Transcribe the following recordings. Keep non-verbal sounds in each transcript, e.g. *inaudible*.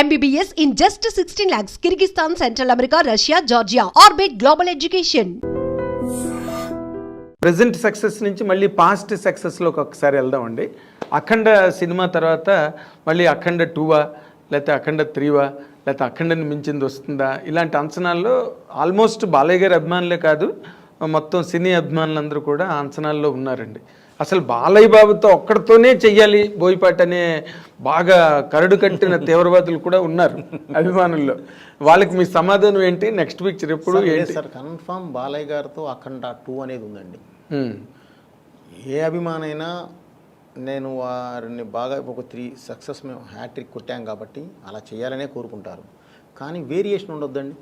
MBBS in just sixteen lakhs Kyrgyzstan central America Russia Georgia Orbit global education present success నుంచి మళ్ళీ past సక్సెస్లోకి ఒకసారి వెళ్దామండి. అఖండ cinema తర్వాత మళ్ళీ అఖండ టూవా లేకపోతే అఖండ త్రీవా లేకపోతే అఖండని మించింది వస్తుందా? ఇలాంటి అంచనాల్లో ఆల్మోస్ట్ బాలయ్య గారి అభిమానులే కాదు మొత్తం సినీ అభిమానులందరూ కూడా అంచనాల్లో ఉన్నారండి. అసలు బాలయ్య బాబుతో ఒక్కడితోనే చెయ్యాలి బోయపాటి అనే బాగా కరడు కట్టిన తీవ్రవాదులు కూడా ఉన్నారు అభిమానుల్లో. వాళ్ళకి మీ సమాధానం ఏంటి? నెక్స్ట్ పిక్చర్ ఎప్పుడు సార్, లేదు ఏంటి? సార్ కన్ఫామ్ బాలయ్య గారితో అఖండ టూ అనేది ఉందండి. ఏ అభిమానైనా నేను వారిని బాగా ఒక త్రీ సక్సెస్ మేము హ్యాట్రిక్ కొట్టాం కాబట్టి అలా చేయాలనే కోరుకుంటారు. కానీ వేరియేషన్ ఉండొద్దండి.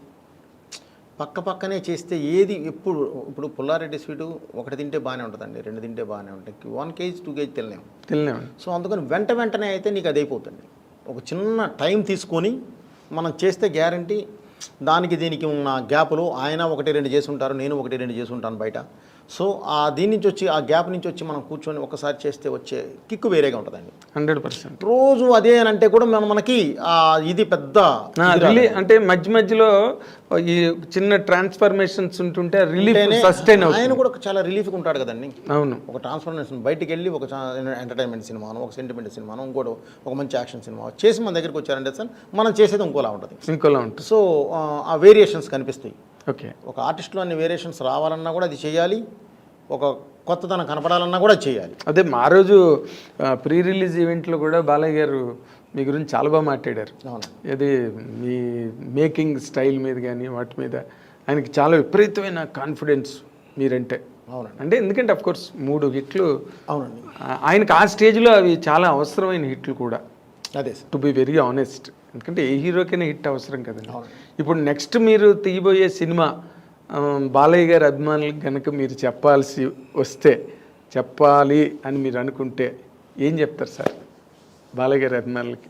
పక్క పక్కనే చేస్తే ఏది ఎప్పుడు ఇప్పుడు పుల్లారెడ్డి స్వీటు ఒకటి తింటే బాగానే ఉంటుందండి రెండు తింటే బాగానే ఉంటాయి వన్ కేజీ టూ కేజీ తినలేము. తెలియనివ్వండి సో అందుకని వెంట వెంటనే అయితే నీకు అది అయిపోతుంది. ఒక చిన్న టైం తీసుకొని మనం చేస్తే గ్యారంటీ దానికి దీనికి ఉన్న గ్యాప్లో ఆయన ఒకటి రెండు చేసి ఉంటారు నేను ఒకటి రెండు చేసి ఉంటాను బయట. సో ఆ దీని నుంచి వచ్చి ఆ గ్యాప్ నుంచి వచ్చి మనం కూర్చొని ఒకసారి చేస్తే వచ్చే కిక్కు వేరేగా ఉంటుందండి. Hundred percent. రోజు అదే అని అంటే కూడా మనం మనకి ఇది పెద్ద. అంటే మధ్య మధ్యలో ఈ చిన్న ట్రాన్స్ఫర్మేషన్స్ ఉంటుంటే రిలీఫ్ సస్టైన్ ఆయన కూడా చాలా రిలీఫ్గా ఉంటాడు కదండి. అవును. ఒక ట్రాన్స్ఫర్మేషన్ బయటికి వెళ్ళి ఒక ఎంటర్టైన్మెంట్ సినిమాను ఒక సెంటిమెంట్ సినిమాను ఇంకోటి ఒక మంచి యాక్షన్ సినిమా చేసి మన దగ్గరికి వచ్చారంటే సార్ మనం చేసేది ఇంకోలా ఉంటుంది. ఇంకోలా ఉంటుంది. సో ఆ వేరియేషన్స్ కనిపిస్తాయి. ఓకే. ఒక ఆర్టిస్ట్లో అన్ని వేరియేషన్స్ రావాలన్నా కూడా అది చేయాలి. ఒక కొత్తదనం కనపడాలన్నా కూడా చేయాలి. అదే మా రోజు ప్రీ రిలీజ్ ఈవెంట్లో కూడా బాలయ్య గారు మీ గురించి చాలా బాగా మాట్లాడారు. ఇది మీ మేకింగ్ స్టైల్ మీద కానీ వాటి మీద ఆయనకి చాలా విపరీతమైన కాన్ఫిడెన్స్ మీరంటే. అవునండి. అంటే ఎందుకంటే అఫ్ కోర్స్ మూడు హిట్లు అవునండి. ఆయనకి ఆ స్టేజ్లో అవి చాలా అవసరమైన హిట్లు కూడా. అదే టు బి వెరీ ఆనెస్ట్ ఎందుకంటే ఏ హీరోకైనా హిట్ అవసరం కదండి. ఇప్పుడు నెక్స్ట్ మీరు తీయబోయే సినిమా బాలయ్య గారి అభిమానులకు కనుక మీరు చెప్పాల్సి వస్తే చెప్పాలి అని మీరు అనుకుంటే ఏం చెప్తారు సార్? బాలయ్య గారి అభిమానులకి.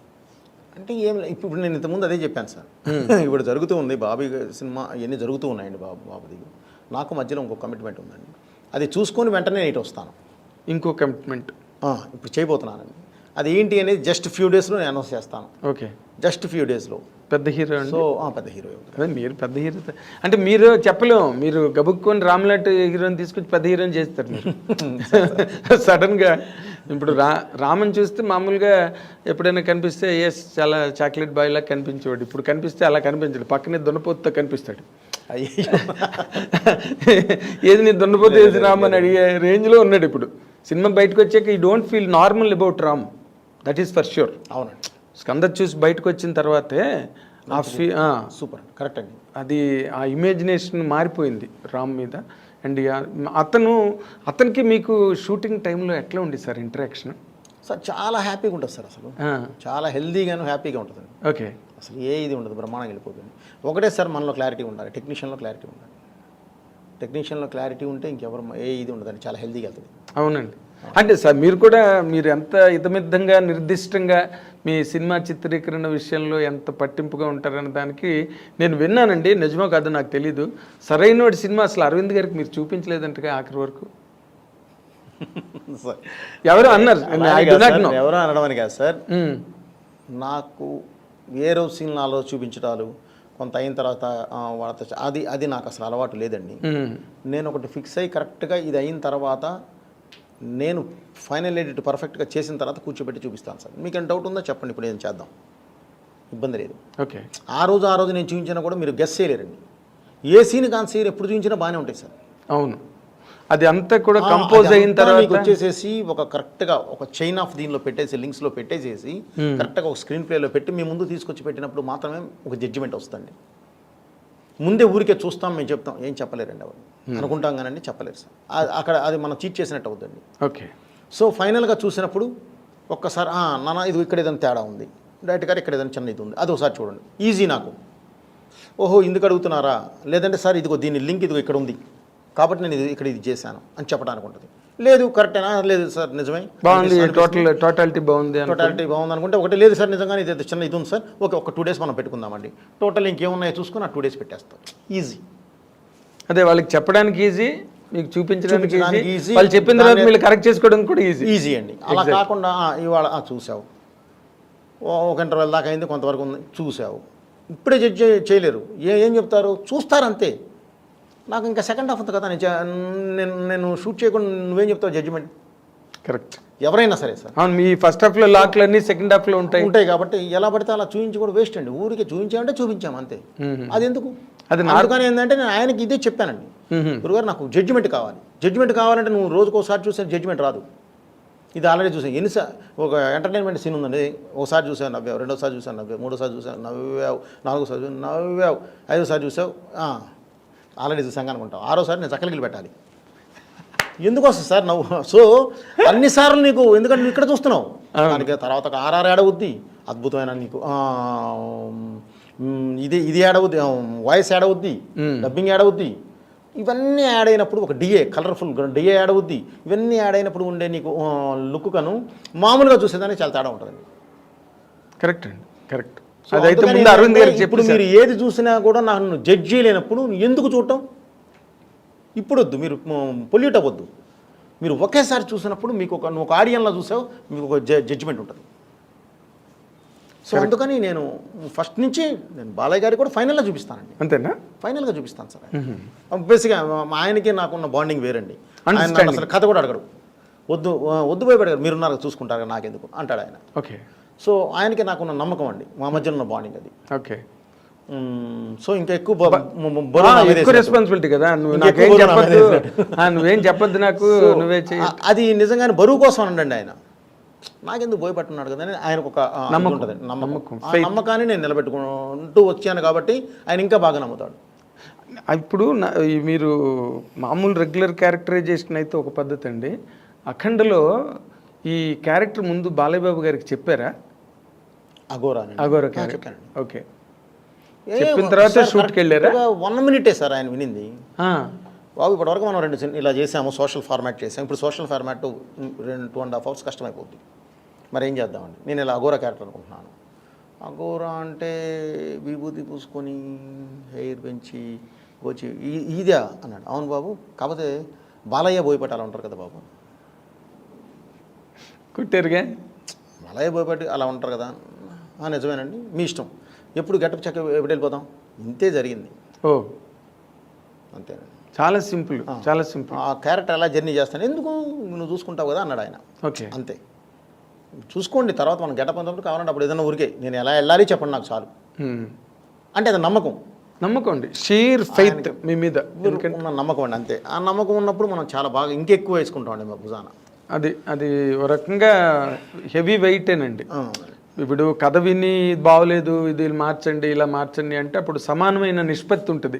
అంటే ఏం ఇప్పుడు నేను ఇంతకుముందు అదే చెప్పాను సార్. *laughs* ఇప్పుడు జరుగుతూ ఉంది బాబీ సినిమా ఇవన్నీ జరుగుతూ ఉన్నాయండి బాబు బాబుది నాకు మధ్యలో ఇంకో కమిట్మెంట్ ఉందండి. అది చూసుకొని వెంటనే నేను ఇటు వస్తాను. ఇంకో కమిట్మెంట్ ఇప్పుడు చేయబోతున్నానండి. అది ఏంటి అనేది జస్ట్ ఫ్యూ డేస్లో నేను అనౌన్స్ చేస్తాను. ఓకే. జస్ట్ ఫ్యూ డేస్లో పెద్ద హీరో సో పెద్ద హీరో అదే మీరు పెద్ద హీరో అంటే మీరు చెప్పలేం మీరు గబుక్కొని రామ్లాట్ హీరోని తీసుకొచ్చి పెద్ద హీరోని చేస్తారు మీరు. *laughs* సడన్గా ఇప్పుడు రా రామన్ చూస్తే మామూలుగా ఎప్పుడైనా కనిపిస్తే ఎస్ చాలా చాక్లెట్ బాయ్ లా కనిపించేవాడు. ఇప్పుడు కనిపిస్తే అలా కనిపించాడు. పక్కనే దున్నపోతుతో కనిపిస్తాడు. అయ్యో *laughs* ఏది నీ దున్నపోతు ఏది రామ్ అని అడిగే రేంజ్లో ఉన్నాడు ఇప్పుడు. సినిమా బయటకు వచ్చాక ఈ don't feel normal about Ram that is for sure అవునండి. స్కంద చూసి బయటకు వచ్చిన తర్వాతే ఆ ఫీ సూపర్ కరెక్ట్ అండి. అది ఆ ఇమాజినేషన్ మారిపోయింది రామ్ మీద. అండ్ అతను అతనికి మీకు షూటింగ్ టైంలో ఎట్లా ఉంది సార్ ఇంటరాక్షన్ సార్ చాలా హ్యాపీగా ఉంటుంది సార్ అసలు. చాలా హెల్దీగాను హ్యాపీగా ఉంటుంది. ఓకే. అసలు ఏ ఇది ఉండదు బ్రహ్మాండంగా వెళ్ళిపోతుంది. ఒకటే సార్ మనలో క్లారిటీ ఉండాలి టెక్నీషియన్లో క్లారిటీ ఉండాలి. టెక్నీషియన్లో క్లారిటీ ఉంటే ఇంకెవరు ఏ ఇది ఉండదండి చాలా హెల్దీగా వెళ్తుంది. అవునండి. అంటే సార్ మీరు కూడా మీరు ఎంత ఇతమిద్దంగా నిర్దిష్టంగా మీ సినిమా చిత్రీకరణ విషయంలో ఎంత పట్టింపుగా ఉంటారనే దానికి నేను విన్నానండి. నిజమో కాదో నాకు తెలీదు. సరైన సినిమా అసలు అరవింద్ గారికి మీరు చూపించలేదంటగా ఆఖరి వరకు? ఎవరు అన్నారు? ఎవరో అనడం అని కాదు సార్. నాకు ఏ రోజు సీన్ నాలో చూపించడాలు కొంత అయిన తర్వాత వాళ్ళతో అది అది నాకు అసలు అలవాటు లేదండి. నేను ఒకటి ఫిక్స్ అయ్యి కరెక్ట్గా ఇది అయిన తర్వాత నేను ఫైనల్ ఎడిట్ పర్ఫెక్ట్గా చేసిన తర్వాత కూర్చోబెట్టి చూపిస్తాను సార్. మీకు డౌట్ ఉందో చెప్పండి ఇప్పుడు ఏం చేద్దాం? ఇబ్బంది లేదు. ఓకే. ఆ రోజు ఆ రోజు నేను చూపించినా కూడా మీరు గెస్ చేయలేరండి. ఏ సీన్ కాని సీన్ ఎప్పుడు చూపించినా బాగానే ఉంటాయి సార్. అవును. అది అంతా కూడా కంపోజ్ అయిన తర్వాత వచ్చేసేసి ఒక కరెక్ట్గా ఒక చైన్ ఆఫ్ దీనిలో పెట్టేసి లింక్స్లో పెట్టేసేసి కరెక్ట్గా ఒక స్క్రీన్ ప్లేలో పెట్టి మీ ముందు తీసుకొచ్చి పెట్టినప్పుడు మాత్రమే ఒక జడ్జిమెంట్ వస్తుంది. ముందే ఊరికే చూస్తాం మేము చెప్తాం ఏం చెప్పలేరండి ఎవరు అనుకుంటాం కానీ చెప్పలేరు సార్. అక్కడ అది మనం చీట్ చేసినట్టు అవుతుంది ఓకే. సో ఫైనల్గా చూసినప్పుడు ఒక్కసారి "ఆ, నాన్న ఇది ఇక్కడ ఏదైనా తేడా ఉంది. డైరెక్ట్ గారు ఇక్కడ ఏదైనా చిన్న ఇది ఉంది. అది ఒకసారి చూడండి. ఈజీ నాకు. ఓహో ఇందుకు అడుగుతున్నారా? లేదంటే సార్ ఇదిగో దీని లింక్ ఇదిగో ఇక్కడ ఉంది. కాబట్టి నేను ఇది ఇక్కడ ఇది చేశాను అని చెప్పడానికి ఉంటుంది. లేదు కరెక్టేనా? లేదు సార్ నిజమే. బాగుంది టోటల్ టోటాలిటీ బాగుంది టోటాలిటీ బాగుంది అనుకుంటే ఒకటి లేదు సార్ నిజంగానే ఇది చిన్న ఇది ఉంది సార్. ఓకే ఒక టూ డేస్ మనం పెట్టుకుందామండి. టోటల్ ఇంకేమున్నాయో చూసుకుని ఆ టూ డేస్ పెట్టేస్తాం. ఈజీ. అదే వాళ్ళకి చెప్పడానికి ఈజీ మీకు చూపించడానికి ఈజీ. వాళ్ళు చెప్పిన తర్వాత మీరు కరెక్ట్ చేసుకోవడం కూడా ఈజీ ఈజీ అండి. అలా కాకుండా "ఆ, ఇవాళ చూసావు. ఓ- ఒక ఇంటర్వెల్ దాకా అయింది కొంతవరకు ఉంది చూసావు. ఇప్పుడే జడ్జ్ చేయలేరు. ఏ ఏం చెప్తారు? చూస్తారు అంతే నాకు ఇంకా సెకండ్ హాఫ్ ఉంది కదా నేను నేను షూట్ చేయకుండా నువ్వేం చెప్తావు జడ్జిమెంట్ కరెక్ట్ ఎవరైనా సరే సార్. అవును మీ ఫస్ట్ హాఫ్లో లాక్లు అన్నీ సెకండ్ హాఫ్లో ఉంటాయి. ఉంటాయి కాబట్టి ఎలా పడితే అలా చూపించి కూడా వేస్ట్ అండి. ఊరికి చూపించామంటే చూపించాం అంతే. అది ఎందుకు అది అందుకని ఏంటంటే నేను ఆయనకి ఇదే చెప్పానండి. గురుగారు నాకు జడ్జిమెంట్ కావాలి. జడ్జిమెంట్ కావాలంటే నువ్వు రోజుకు ఒకసారి చూసే జడ్జిమెంట్ రాదు. ఇది ఆల్రెడీ చూసాను ఎన్నిసార్లు ఒక ఎంటర్టైన్మెంట్ సీన్ ఉందండి. ఒకసారి చూసాను నవ్వావు రెండోసారి చూసాను నవ్వావు మూడోసారి చూసాను నవ్వావు నాలుగోసారి చూసాను నవ్వావు ఐదోసారి చూసావు ఆల్రెడీ చూసాను అనుకుంటావు. ఆరోసారి నేను చక్కలికి పెట్టాలి. ఎందుకు వస్తుంది సార్ నవ్వు? సో అన్నిసార్లు నీకు ఎందుకంటే నువ్వు ఇక్కడ చూస్తున్నావు. దానికి తర్వాత ఒక ఆర్ఆర్ ఏడవుద్ది అద్భుతమైన నీకు ఇది ఇది ఏడవుద్ది వాయిస్ ఏడవుద్ది డబ్బింగ్ ఏడవుద్ది ఇవన్నీ యాడ్ అయినప్పుడు ఒక డిఏ కలర్ఫుల్ డిఏ యాడ్ అవుద్ది. ఇవన్నీ యాడ్ అయినప్పుడు ఉండే నీకు లుక్ కను మామూలుగా చూసేదానికి చాలా తేడా ఉంటుంది కరెక్ట్ అండి కరెక్ట్ అదైతే ముందు అరవింద్ ఏంటంటే ఇప్పుడు మీరు ఏది చూసినా కూడా నన్ను జడ్జ్ చేయలేనప్పుడు ఎందుకు చూడటం? ఇప్పుడు వద్దు మీరు పొల్యూట్ అవ్వద్దు. మీరు ఒకేసారి చూసినప్పుడు మీకు ఒక నువ్వు ఒక ఆడియన్లో చూసావు మీకు ఒక జడ్జిమెంట్ ఉంటుంది. సో అందుకని నేను ఫస్ట్ నుంచి నేను బాలయ్య గారికి కూడా ఫైనల్గా చూపిస్తానండి. అంతేనా? ఫైనల్గా చూపిస్తాను సార్. బేసిక్గా మా ఆయనకి నాకున్న బాండింగ్ వేరండి. ఆయన. అసలు కథ కూడా అడగడు. వద్దు వద్దు భయపడగారు మీరున్నారు చూసుకుంటారు కదా, నాకెందుకు? అంటాడు ఆయన. ఓకే. సో ఆయనకి నాకున్న నమ్మకం అండి మా మధ్య ఉన్న బాండింగ్ అది. ఓకే. సో ఇంకా ఎక్కువ ఎక్కువ. రెస్పాన్సిబిలిటీ కదా నువ్వు చెప్పొద్దు. నువ్వేం చెప్పొద్దు నాకు నువ్వే అది నిజంగానే బరువు కోసం అనండి ఆయన. నాకెందుకు భయపట్టున్నాడు కదా ఆయనకు ఒక నమ్మకం. ఉంటుంది. నమ్మకం. ఆ నమ్మకాన్ని నేను నిలబెట్టుకుంటూ వచ్చాను కాబట్టి ఆయన ఇంకా బాగా నమ్ముతాడు. ఇప్పుడు మీరు మామూలు రెగ్యులర్ క్యారెక్టరైజేషన్ అయితే ఒక పద్ధతి అండి. అఖండలో ఈ క్యారెక్టర్ ముందు బాలయ్య బాబు గారికి చెప్పారా. అగోర ఆ, క్యారెక్టర్ ఓకే. చెప్పిన తర్వాత షూట్కి వెళ్ళారా? వన్ మినిటే సార్ ఆయన వినింది. బాబు ఇప్పటివరకు మనం రెండు ఇలా చేసాము సోషల్ ఫార్మాట్ చేసాము. ఇప్పుడు సోషల్ ఫార్మాట్ రెండు టూ అండ్ హాఫ్ అవర్స్ కష్టమైపోద్ది. మరి ఏం చేద్దామండి? నేను ఇలా అఘోరా క్యారెక్టర్ అనుకుంటున్నాను. అఘోరా అంటే విభూతి పూసుకొని హెయిర్ పెంచి వచ్చి ఈ- ఇదా అన్నాడు. అవును బాబు కాకపోతే బాలయ్య బోయపట్టాలి ఉంటారు కదా బాబు. కుట్టారుగా? బాలయ్య బోయపట్టి అలా ఉంటారు కదా. "ఆ, నిజమేనండి. మీ ఇష్టం. ఎప్పుడు గెటప్ చెక్క ఎప్పుడు వెళ్ళిపోతాం? ఇంతే జరిగింది. ఓ. అంతేనండి. చాలా సింపుల్ చాలా సింపుల్. ఆ క్యారెక్టర్ ఎలా జర్నీ చేస్తాను. ఎందుకు? నువ్వు చూసుకుంటావు కదా అన్నాడు ఆయన. ఓకే. అంతే. చూసుకోండి తర్వాత మనం గెటప్ అంతప్పుడు కావాలంటే అప్పుడు ఏదైనా ఊరికే. నేను ఎలా వెళ్ళాలి చెప్పండి నాకు చాలు. అంటే అది నమ్మకం. నమ్మకం అండి. షీర్ ఫెయిత్ మీ మీద. ఉన్న నమ్మకం అండి అంతే. ఆ నమ్మకం ఉన్నప్పుడు మనం చాలా బాగా ఇంకెక్కువ వేసుకుంటామండి మా భుజాన. అది అది ఒక రకంగా హెవీ వెయిటేనండి ఇప్పుడు కథ విని ఇది బాగోలేదు ఇది మార్చండి ఇలా మార్చండి అంటే అప్పుడు సమానమైన నిష్పత్తి ఉంటుంది.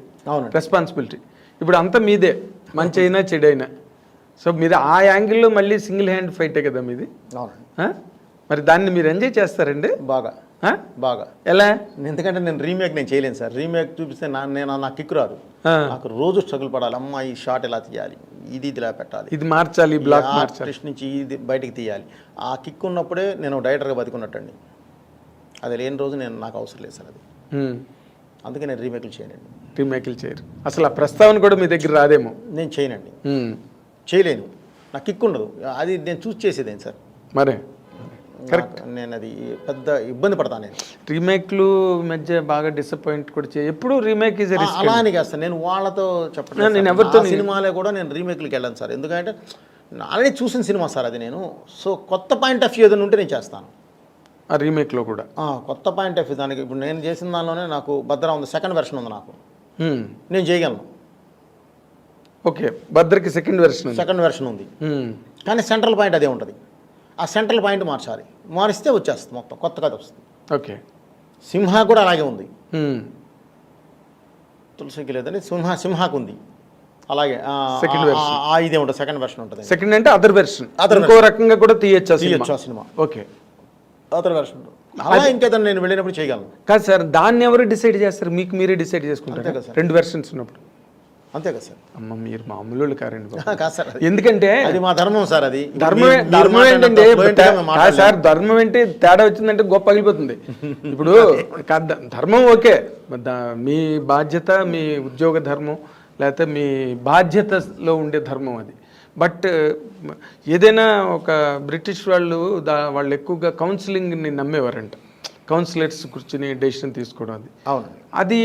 రెస్పాన్సిబిలిటీ ఇప్పుడు అంతా మీదే. మంచి అయినా చెడు అయినా సో మీరు ఆ యాంగిల్లో మళ్ళీ సింగిల్ హ్యాండ్ ఫైటే కదా మీది? మరి దాన్ని మీరు ఎంజాయ్ చేస్తారండి? బాగా? బాగా. ఎలా? ఎందుకంటే నేను రీమేక్ నేను చేయలేను సార్. రీమేక్ చూపిస్తే నా నేను నాకు కిక్కు రాదు. నాకు రోజు స్ట్రగుల్ పడాలి. అమ్మ ఈ షాట్ ఎలా తీయాలి? ఇది ఇది ఇలా పెట్టాలి. ఇది మార్చాలి బ్లాక్ మార్చాలి. ఆర్టిస్ట్ నుంచి ఇది బయటికి తీయాలి. ఆ కిక్ ఉన్నప్పుడే నేను డైరెక్టర్గా బతికున్నట్టండి. అది లేని రోజు నేను నాకు అవసరం లేదు సార్ అది. అందుకే నేను రీమేక్లు చేయనండి. రీమేక్లు చేయరు. అసలు ఆ ప్రస్తావన కూడా మీ దగ్గర రాదేమో? నేను చేయనండి. చేయలేను నాకు కిక్ ఉండదు. అది నేను చూస్ చేసేదేం సార్? మరే. నాకు- నేను అది పెద్ద ఇబ్బంది పడతాను నేను. రీమేక్లు మధ్య బాగా డిసప్పాయింట్ కూడా చేయ ఎప్పుడు రీమేక్ ఇస్ అలా అని కాదు సార్. నేను వాళ్ళతో చెప్పలేదు నేను. ఎవరితో సినిమాలే కూడా నేను రీమేక్లకి వెళ్ళాను సార్. ఎందుకంటే ఆల్రెడీ చూసిన సినిమా సార్ అది నేను. సో కొత్త పాయింట్ ఆఫ్ వ్యూ ఏదైనా ఉంటే నేను చేస్తాను. ఆ రీమేక్లో కూడా. ఆ, కొత్త పాయింట్ ఆఫ్ వ్యూ దానికి ఇప్పుడు నేను చేసిన దానిలోనే నాకు భద్ర ఉంది. సెకండ్ వెర్షన్ ఉంది నాకు. నేను చేయగలను. ఓకే భద్రకి సెకండ్ వెర్షన్ సెకండ్ వెర్షన్ ఉంది. ఉమ్. కానీ సెంట్రల్ పాయింట్ అదే ఉంటుంది. ఆ సెంట్రల్ పాయింట్ మార్చాలి. మారిస్తే వచ్చేస్తుంది మొత్తం కొత్త కథ వస్తుంది. ఓకే. సింహ కూడా అలాగే ఉంది. ఉమ్. తులసికి లేదని సింహ సింహాకు ఉంది. అలాగే. ఆ- ఆ ఇదే ఉంటుంది సెకండ్ వెర్షన్ ఉంటుంది. సెకండ్ అంటే అదర్ వెర్షన్ Other ఇంకో రకంగా కూడా తీయచ్చు తీయచ్చు సినిమా. ఆ సినిమా. ఓకే. అదర్ వెర్షన్ అలా ఇంకేదైనా నేను వెళ్ళినప్పుడు చేయగలను. కాదు సార్ దాన్ని ఎవరు డిసైడ్ చేస్తారు? మీకు మీరే డిసైడ్ చేసుకుంటారు. రెండు వెర్షన్స్ ఉన్నప్పుడు. అంతే కదా సార్? అమ్మ మీరు మామూలు కారండి. ఎందుకంటే అది మా ధర్మం సార్ అది. ధర్మం ధర్మం ఏంటంటే. సార్ ధర్మం ఏంటి? తేడా వచ్చిందంటే గొప్ప పగిలిపోతుంది. ఇప్పుడు *laughs* ధర్మం ఓకే మీ బాధ్యత మీ ఉద్యోగ ధర్మం లేకపోతే మీ బాధ్యతలో ఉండే ధర్మం అది. బట్ ఏదైనా ఒక బ్రిటిష్ వాళ్ళు దా వాళ్ళు ఎక్కువగా కౌన్సిలింగ్ని నమ్మేవారంట. కౌన్సిలర్స్ కూర్చుని డెసిషన్ తీసుకోవడం అది. అవునండి అది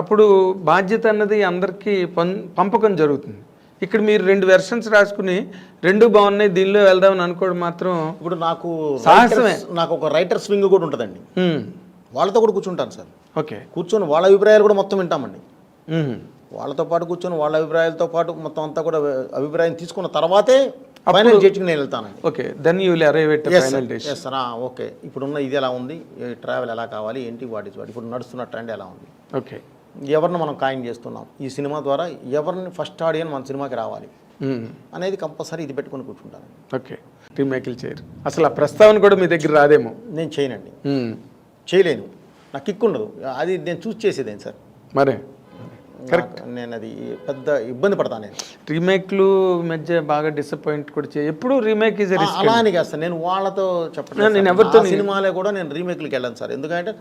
అప్పుడు బాధ్యత అన్నది అందరికీ పం పంపకం జరుగుతుంది. ఇక్కడ మీరు రెండు వెర్షన్స్ రాసుకుని రెండు బాగున్నాయి దీనిలో వెళ్దామని అనుకోవడం మాత్రం ఇప్పుడు నాకు సాహసమే. నాకు ఒక రైటర్ స్వింగ్ కూడా ఉంటుందండి. వాళ్ళతో కూడా కూర్చుంటాను సార్. ఓకే. కూర్చొని వాళ్ళ అభిప్రాయాలు కూడా మొత్తం వింటామండి. వాళ్ళతో పాటు కూర్చొని వాళ్ళ అభిప్రాయాలతో పాటు మొత్తం అంతా కూడా అభిప్రాయం తీసుకున్న తర్వాతే ఫైనల్ జడ్జికి నేను వెళ్తానండి. Okay then you will arrive at final. Decision okay. ఇప్పుడున్న ఇది ఎలా ఉంది? ట్రావెల్ ఎలా కావాలి? ఏంటి? వాటి వాటి ఇప్పుడు నడుస్తున్న ట్రెండ్ ఎలా ఉంది? ఓకే. ఎవరిని మనం ఖాయం చేస్తున్నాం? ఈ సినిమా ద్వారా ఎవరిని ఫస్ట్ ఆడియన్ మన సినిమాకి రావాలి? మ్మ్. అనేది కంపల్సరీ ఇది పెట్టుకొని కూర్చుంటాను. ఓకే. రీమేకిల్ చేయరు అసలు ఆ ప్రస్తావన కూడా మీ దగ్గర రాదేమో? నేను చేయనండి. మ్మ్. చేయలేను నాకు కిక్ ఉండదు అది నేను చూస్ చేసేదేం సార్ మరే? నేను అది పెద్ద ఇబ్బంది పడతాను నేను. రీమేక్లు మధ్య బాగా డిసప్పాయింట్ కూడా చే ఎప్పుడు రీమేక్ ఆ, అలా అని కాదు సార్. నేను వాళ్ళతో చెప్పలేదు నేను. ఎవరితో సినిమాలే కూడా నేను రీమేక్లకి వెళ్ళాను సార్. ఎందుకంటే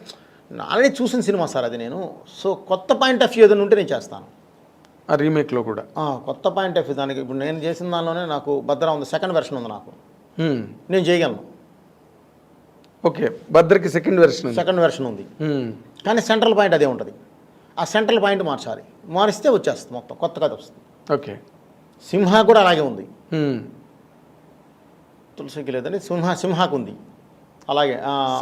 ఆల్రెడీ చూసిన సినిమా సార్ అది నేను. సో కొత్త పాయింట్ ఆఫ్ వ్యూ ఏదైనా ఉంటే నేను చేస్తాను. ఆ రీమేక్లో కూడా. కొత్త పాయింట్ ఆఫ్ వ్యూ దానికి ఇప్పుడు నేను చేసిన దానిలోనే నాకు భద్ర ఉంది. సెకండ్ వెర్షన్ ఉంది నాకు. నేను చేయగలను. ఓకే. భద్రకి సెకండ్ వెర్షన్ సెకండ్ వెర్షన్ ఉంది. కానీ సెంట్రల్ పాయింట్ అదే ఉంటుంది. ఆ సెంట్రల్ పాయింట్ మార్చాలి. మారిస్తే వచ్చేస్తుంది మొత్తం కొత్త కథ వస్తుంది. ఓకే. సింహ కూడా అలాగే ఉంది. తులసికి లేదని సింహ సింహాకు ఉంది. అలాగే. ఆ-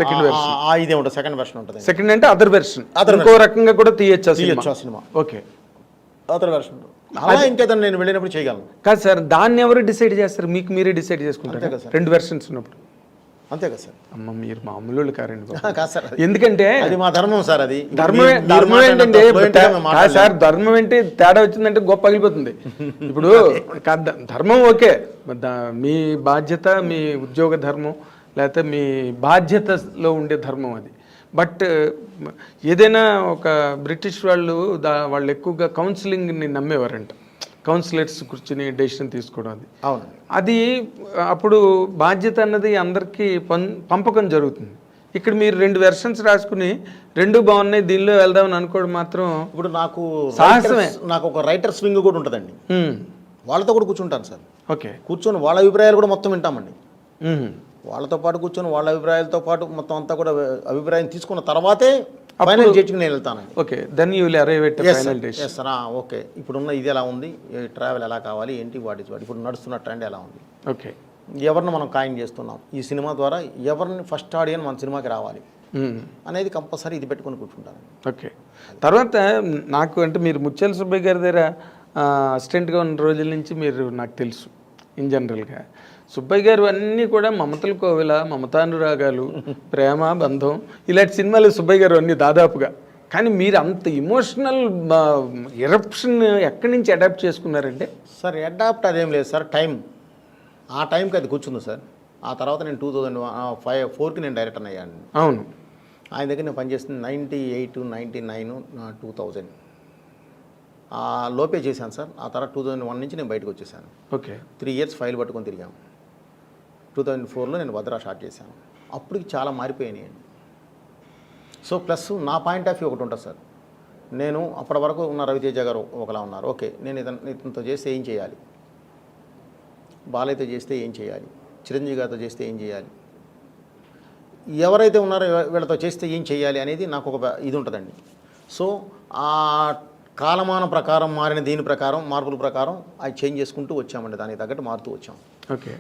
ఆ ఇదే ఉంటుంది సెకండ్ వెర్షన్ ఉంటుంది. సెకండ్ అంటే అదర్ వెర్షన్ Other ఇంకో రకంగా కూడా తీయచ్చు తీయొచ్చు ఆ సినిమా. ఓకే. అదర్ వెర్షన్ అలా ఇంకేదైనా నేను వెళ్ళినప్పుడు చేయగలను. కాదు సార్ దాన్ని ఎవరు డిసైడ్ చేస్తారు? మీకు మీరే డిసైడ్ చేసుకుంటారు. రెండు వెర్షన్స్ ఉన్నప్పుడు. అంతే కదా సార్? అమ్మ మీరు మామూలు కారండి. కాదు సార్. ఎందుకంటే అది మా ధర్మం సార్ అది. ధర్మం ధర్మం ఏంటంటే. సార్ ధర్మం ఏంటి? తేడా వచ్చిందంటే గొప్ప పగిలిపోతుంది ఇప్పుడు ధర్మం ఓకే. మీ బాధ్యత మీ ఉద్యోగ ధర్మం లేకపోతే మీ బాధ్యతలో ఉండే ధర్మం అది. బట్ ఏదైనా ఒక బ్రిటిష్ వాళ్ళు దా వాళ్ళు ఎక్కువగా కౌన్సిలింగ్ని నమ్మేవారంట. కౌన్సిలర్స్ కూర్చుని డెసిషన్ తీసుకోవడం అది. అవునండి అది అప్పుడు బాధ్యత అన్నది అందరికీ పం పంపకం జరుగుతుంది. ఇక్కడ మీరు రెండు వెర్షన్స్ రాసుకుని రెండు బాగున్నాయి దీనిలో వెళ్దామని అనుకోవడం మాత్రం ఇప్పుడు నాకు సాహసమే. నాకు ఒక రైటర్ స్వింగ్ కూడా ఉంటుందండి. వాళ్ళతో కూడా కూర్చుంటాను సార్. ఓకే. కూర్చొని వాళ్ళ అభిప్రాయాలు కూడా మొత్తం వింటామండి. వాళ్ళతో పాటు కూర్చొని వాళ్ళ అభిప్రాయాలతో పాటు మొత్తం అంతా కూడా అభిప్రాయం తీసుకున్న తర్వాతే ఫైనల్ జడ్జికి నేను వెళ్తానండి okay then you will arrive at final sir. ఆ, ఓకే. ఇప్పుడున్న ఇది ఎలా ఉంది? ట్రావెల్ ఎలా కావాలి? ఏంటి వాటి వాటి ఇప్పుడు నడుస్తున్న ట్రెండ్ ఎలా ఉంది? ఓకే. ఎవరిని మనం ఖాయం చేస్తున్నాం? ఈ సినిమా ద్వారా ఎవరిని ఫస్ట్ ఆడియన్ మన సినిమాకి రావాలి మ్మ్. అనేది కంపల్సరీ ఇది పెట్టుకొని కూర్చుంటాను. ఓకే. తర్వాత నాకు అంటే మీరు ముత్యాల సుబ్బయ్య గారి దగ్గర అసిస్టెంట్గా ఉన్న రోజుల నుంచి మీరు నాకు తెలుసు ఇన్ జనరల్గా సుబ్బయ్య గారు అన్నీ కూడా మమతల కోవిల మమతానురాగాలు ప్రేమ బంధం. ఇలాంటి సినిమాలు సుబ్బయ్య గారు అన్నీ దాదాపుగా. కానీ మీరు అంత ఇమోషనల్ ఎరప్షన్ ఎక్కడి నుంచి అడాప్ట్ చేసుకున్నారంటే? సార్ అడాప్ట్ అదేం లేదు సార్ టైం. ఆ టైంకి అది కూర్చుంది సార్. ఆ తర్వాత నేను టూ థౌజండ్ ఫైవ్ ఫోర్కి నేను డైరెక్టర్ అయ్యాను అవును. ఆయన దగ్గర నేను పనిచేస్తుంది ninety eight ninety nine two thousand. ఆ లోపే చేశాను సార్. ఆ తర్వాత టూ థౌజండ్ వన్ నుంచి నేను బయటకు వచ్చేసాను. ఓకే. త్రీ ఇయర్స్ ఫైల్ పట్టుకొని తిరిగాము టూ థౌజండ్ ఫోర్లో నేను భద్రా స్టార్ట్ చేశాను. అప్పటికి చాలా మారిపోయినాయి సో ప్లస్ నా పాయింట్ ఆఫ్ వ్యూ ఒకటి ఉంటుంది సార్. నేను అప్పటి వరకు ఉన్న రవితేజ గారు ఒకలా ఉన్నారు. ఓకే నేను ఇతను ఇతనితో చేస్తే ఏం చేయాలి? బాలయ్యతో చేస్తే ఏం చేయాలి? చిరంజీవి గారితో చేస్తే ఏం చేయాలి? ఎవరైతే ఉన్నారో వీళ్ళతో చేస్తే ఏం చేయాలి అనేది నాకు ఒక ఇది ఉంటుందండి. సో ఆ కాలమాన ప్రకారం మారిన దీని ప్రకారం మార్పుల ప్రకారం అది చేంజ్ చేసుకుంటూ వచ్చామండి. దానికి తగ్గట్టు మారుతూ వచ్చాం. ఓకే.